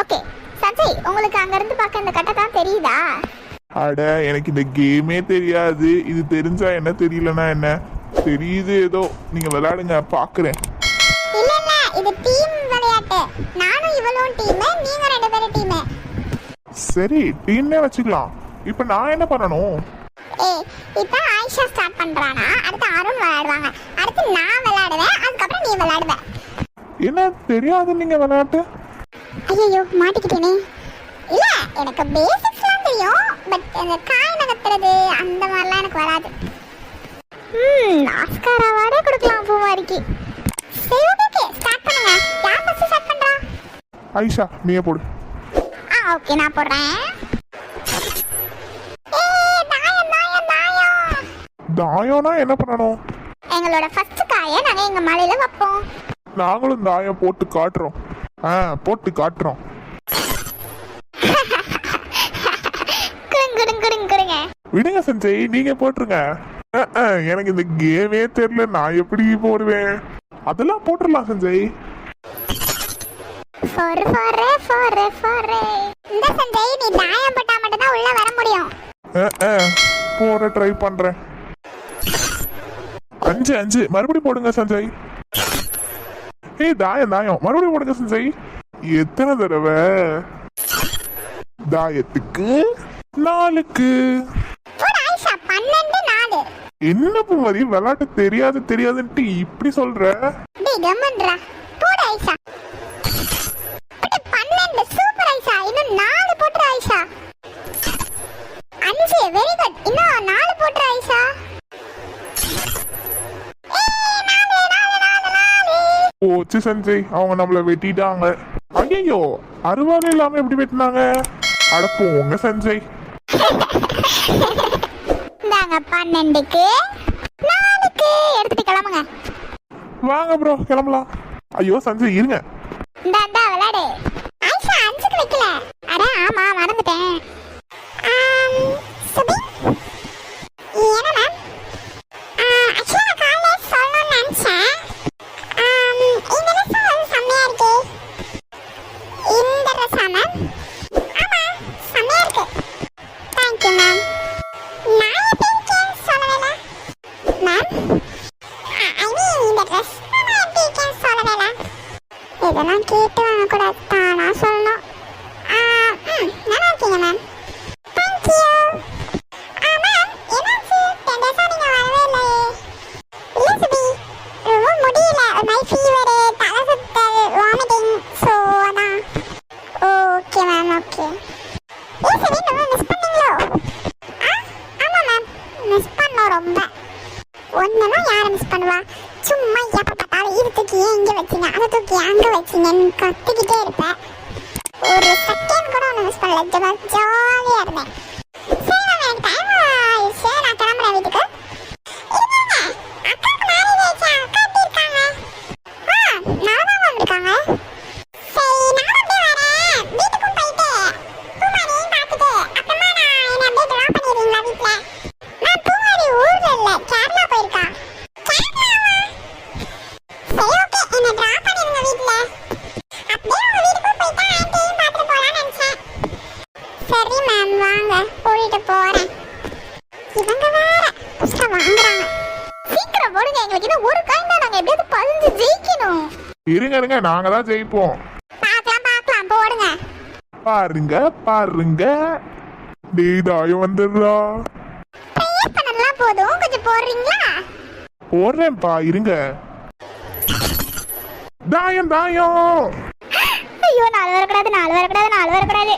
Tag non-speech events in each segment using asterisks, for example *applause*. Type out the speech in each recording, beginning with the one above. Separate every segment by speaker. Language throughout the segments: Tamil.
Speaker 1: ஓகே சஞ்சய் உங்களுக்கு அங்க இருந்து பார்க்க இந்த கட்டை தான் தெரியுதா?
Speaker 2: அட எனக்கு இந்த கேமே தெரியாது. இது தெரிஞ்சா என்ன தெரியலனா என்ன? தெரியுது ஏதோ. நீங்க விளையாடுங்க பாக்குறேன்.
Speaker 1: இல்ல இல்ல இது டீம் விளையாட்டு. நானும் இவளும் டீம் நீங்க ரெண்டு பேரும் டீம்
Speaker 2: சரி டீம்னே வச்சுக்கலாம். இப்போ நான் என்ன பண்ணணும்?
Speaker 1: ஏய் இப்போ ஆயிஷா ஸ்டார்ட் பண்றானா? அடுத்து அருண் விளையாடுவாங்க. அடுத்து நான் விளையாடுவேன் அதுக்கப்புறம் நீ விளையாடுவ.
Speaker 2: என்ன தெரியாது நீங்க விளையாட்டு?
Speaker 1: ஐயோ மாட்டிக்கிட்டேனே. இல்ல எனக்கு பேசிக்ஸ்லாம் தெரியும். பட் இந்த காய் நகர்த்துறது அந்த மாதிரிலாம் எனக்கு வராது. ம் ஆஸ்கார் அவார்டே கொடுக்கலாம் பூமாரிக்கு. சரி ஓகே ஸ்டார்ட் பண்ணுங்க. யார் ஃபர்ஸ்ட் ஸ்டார்ட் பண்றா?
Speaker 2: ஐஷா நீயே போடு.
Speaker 1: ஆ ஓகே நான் போடுறேன்.
Speaker 2: தாயம்னா என்ன பண்ணணும்?
Speaker 1: எங்களோட ஃபர்ஸ்ட் காயை நாங்க எங்க மலையில வைப்போம்.
Speaker 2: நாங்களும் தாயம் போட்டு காட்டுறோம். ஆ போட்டு காட்டுறோம். விடுங்க சஞ்சய் நீங்க போட்டுருங்க. எனக்கு இந்த கேமே தெரியல நான் எப்படி போடுவேன்? அதெல்லாம் போட்டுடலாம் Sanjay.
Speaker 1: Four four four four இந்த சஞ்சய் நீ தாயம் போட்டா மட்டும் தான் உள்ள வர முடியும்.
Speaker 2: போட ட்ரை பண்றேன். அஞ்சு அஞ்சு. மறுபடியும் போடுங்க சஞ்சய். ஏய் தாயம் தாயம் மறுபடியும் போடுங்க சஞ்சய் எத்தனை தடவை? தாயத்துக்கு
Speaker 1: நாலு.
Speaker 2: என்ன மாதிரி விளையாட்டு தெரியாது தெரியாதுன்ட்டு இப்படி சொல்ற
Speaker 1: டேய் கம்மன்றா போடு ஆயிஷா போடு பன்னெண்டு சூப்பர் ஆயிஷா இன்னும் நாலு போட்டுரு ஆயிஷா அஞ்சு வெரி குட் இன்னும் நாலு போட்டுரு ஆயிஷா ஏய், நாலு, நாலு, நாலு, நாலு.
Speaker 2: போச்சு சஞ்சய் அவங்க நம்மள வெட்டிட்டாங்க. ஐயோ அருவாள் இல்லாம எப்படி வெட்டினாங்க? அட போங்க சஞ்சய்.
Speaker 1: இந்தாங்க பன்னெண்டுக்கு நாலுக்கு எடுத்துட்டு கிளம்புங்க.
Speaker 2: வாங்க ப்ரோ கிளம்பலாம். ஐயோ சஞ்சய் இருங்க.
Speaker 1: இந்தா இந்தா விளையாடு. ஆயிஷா அஞ்சுக்கு வைக்கல. அட ஆமா மறந்துட்டேன் ஆம், சுபி என்ன மேம் ஆக்சுவலாக காலையில சொல்லணும்னு நினச்சேன் இந்த ரசம் வந்து செம்மையா இருக்கு இந்த ரசா மேம் ஆமா செம்மையா இருக்கு தேங்க்யூ மேம் நான் எப்படி இருக்கேன்னு சொல்லவே மேம் ஐ மீன் இந்த ட்ரெஸ் நான் எப்படி இருக்கேன்னு சொல்லவே இதெல்லாம் கேட்டு வாங்கக்கூடாது தானா சொல்லணும் ஆ, ம், நல்லா இருக்கீங்க மேம் தேங்க்யூ மேம் என்னாச்சு ரெண்டு வருஷம் நீங்க வரவே இல்லையே இல்ல சுபி ரொம்ப முடியல ஒரு மாதிரி ஃபீவரு தலை சுத்தல் வாமிட்டிங் ஸோ அதான் ஓகே மேம் ஓகே ஏன் சுபி ரொம்ப மிஸ் பண்ணீங்களோ ஆ ஆமாம் மேம் மிஸ் பண்ணோம் ரொம்ப ஒன்றுதான் யாரை மிஸ் பண்ணுவா சும்மா எப்போ பார்த்தாலும் இது தூக்கி ஏன் இங்கே வச்சீங்க. அதை தூக்கி அங்கே வச்சீங்கன்னு கத்திக்கிட்டே இருப்பேன் சரி மேம் வாங்க. கூட்டிட்டு போறேன். இவங்க வேற. வாங்குறாங்க. சீக்கிரம் போடுங்க எங்களுக்கு. இன்னும் ஒரு காயின் தான் நாங்க எப்படியாவது பதிஞ்சு ஜெயிக்கணும்.
Speaker 2: இருங்க இருங்க. நாங்க தான் ஜெயிப்போம்.
Speaker 1: பார்க்கலாம் பார்க்கலாம். போடுங்க.
Speaker 2: பாருங்க பாருங்க. டேய் தாயம் வந்துடுறா.
Speaker 1: ப்ரேயர் பண்ணதெல்லாம் போதும். கொஞ்சம் போடுறீங்களா?
Speaker 2: போடுறேன்ப்பா இருங்க. தாயம் தாயம்.
Speaker 1: ஐயோ நாலு வரக்கூடாது நாலு வரக்கூடாது நாலு வரக்கூடாது.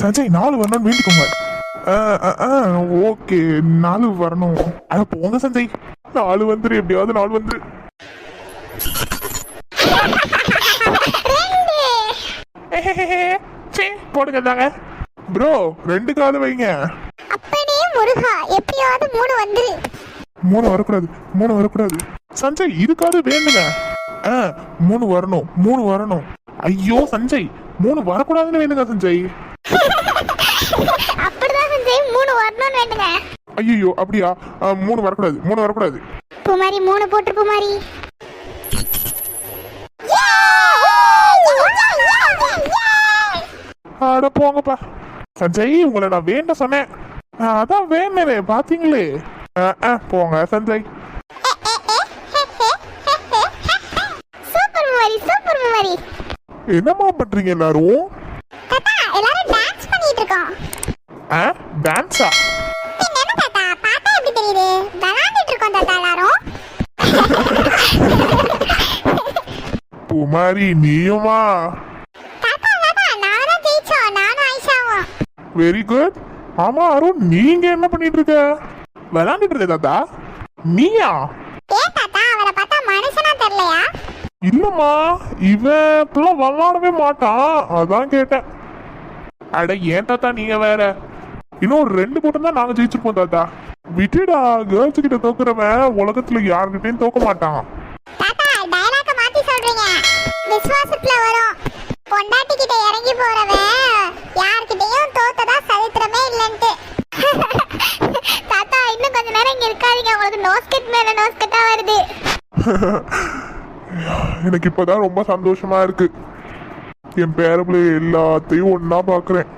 Speaker 2: சஞ்சய் நாலு வரணும்னு வேண்டிக்கோங்க. ஓகே நாலு வரணும். அட போங்க சஞ்சய். நாலு வந்துரு எப்படியாவது நாலு வந்துரு போடுங்க தாங்க ப்ரோ ரெண்டு காலு வைங்க.
Speaker 1: அப்படியே முருகா எப்படியாவது மூணு வந்துரு.
Speaker 2: மூணு வரக்கூடாது மூணு வரக்கூடாது. சஞ்சய் இதுக்காவது வேணுங்க. மூணு வரணும் மூணு வரணும். ஐயோ சஞ்சய் மூணு வரக்கூடாதுன்னு வேணுங்க சஞ்சய்.
Speaker 1: அப்படிதான் சஞ்சய். மூணு வரணும்னு வேண்டுங்க.
Speaker 2: ஐயோ அப்படியா? மூணு வரக்கூடாது மூணு வரக்கூடாது.
Speaker 1: பூமாரி மூணு போட்டு பூமாரி.
Speaker 2: அட போங்கப்பா. சஞ்சய் உங்களை நான் வேண்ட சொன்னேன். அதான் வேண்டனே பாத்தீங்களே. போங்க சஞ்சய். என்னம்மா பண்றீங்க எல்லாரும்?
Speaker 1: தாத்தா எல்லாரும் டான்ஸ் பண்ணிட்டு இருக்கோம்.
Speaker 2: ஆ? டான்ஸா
Speaker 1: என்ன தாத்தா? பார்த்தா எப்படி தெரியுது? விளையாண்டுட்டு இருக்கோம் தாத்தா எல்லாரும்.
Speaker 2: குமாரி நீயுமா?
Speaker 1: தாத்தா தாத்தா நாங்க தான் ஜெயிச்சோம். நானும் ஆயிஷாவும்
Speaker 2: வெரி குட் ஆமா அருண் நீங்க என்ன பண்ணிட்டு இருக்க? விளையாண்டுட்டு இருக்க தாத்தா? நீயா? இல்லம்மா இவன் இப்பெல்லாம் விளாடவே மாட்டான். அதான் கேட்டேன். அட ஏன் தாத்தா நீங்க வேற? இன்னும் ரெண்டு கூட்டம் தான் நாங்க ஜெயிச்சிருப்போம் தாத்தா. விட்டுடா கேர்ள்ஸ் கிட்ட தோக்குறவன் உலகத்துல யாருக்கிட்டையும் தோக்க மாட்டான்.
Speaker 1: விசுவாசத்துல வரும். பொண்டாட்டி கிட்ட இறங்கி போறவன் யார்கிட்டயும் தோத்ததா சரித்திரமே இல்லன்ட்டு. தாத்தா இன்னும் கொஞ்ச நேரம் இங்க இருக்காதீங்க. உங்களுக்கு நோஸ்கெட் மேல நோஸ்கெட்டா வருது. *laughs*
Speaker 2: எனக்கு இப்போதான் ரொம்ப சந்தோஷமா இருக்கு. என் பேரப்பிள்ளைய எல்லாத்தையும் ஒன்றா பார்க்குறேன்